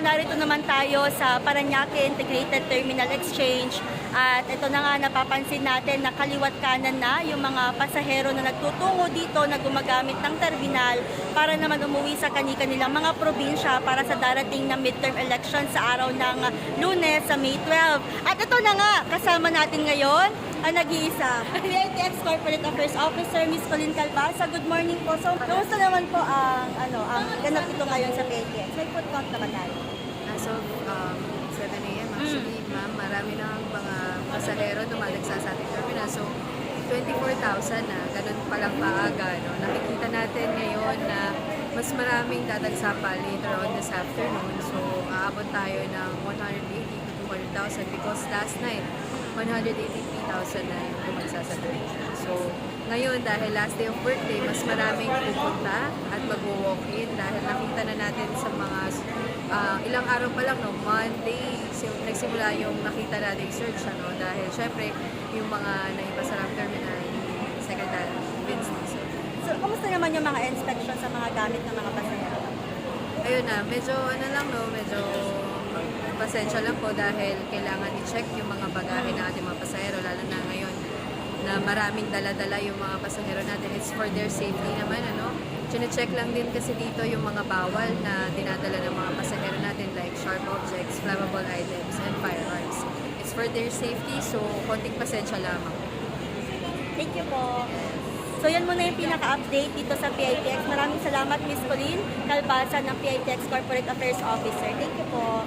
narito naman tayo sa Paranaque Integrated Terminal Exchange at ito na nga napapansin natin na kaliwat kanan na yung mga pasahero na nagtutungo dito na gumagamit ng terminal para naman umuwi sa kani-kanilang mga probinsya para sa darating na midterm election sa araw ng lunes sa May 12. At ito na nga, kasama natin ngayon ang nag-iisa. PITX Corporate Affairs Officer, Miss Colleen Calbasa. Good morning po. So, kumusta naman po ang, ano, ang ganap ito ngayon sa PITX? May food count na ba tayo? As of 7 a.m. actually, ma'am, marami na ang mga pasahero dumadagsa sa ating terminal. So, 24,000 na, ganun palang maaga. No? Nakikita natin ngayon na mas maraming dadagsa pa later on this afternoon. So, aabot tayo ng 180 to 200,000 because last night, 183,000 na yung dumagsa sa terminal. So, ngayon, dahil last day of workday, mas maraming pupunta at mag-walk-in dahil nakita na natin sa mga ah, ilang araw pa lang, no, Monday, sim- nagsimula yung nakita natin search, ano, dahil syempre, yung mga naipasarang terminal ni Secretary Vince Dizon. So, kumusta naman yung mga inspection sa mga gamit ng mga pasahero? Ayun na, medyo ano lang, no, medyo pasensya lang po dahil kailangan i-check yung mga bagahe ng ating mga pasahero, lalo maraming dala-dala yung mga pasahero natin. It's for their safety naman, ano. Chine-check lang din kasi dito yung mga bawal na dinadala ng mga pasahero natin like sharp objects, flammable items, and firearms. It's for their safety, so konting pasensya lamang. Thank you po. So yan muna yung pinaka-update dito sa PITX. Maraming salamat Miss Colleen Calbasa ng PITX Corporate Affairs Officer. Thank you po.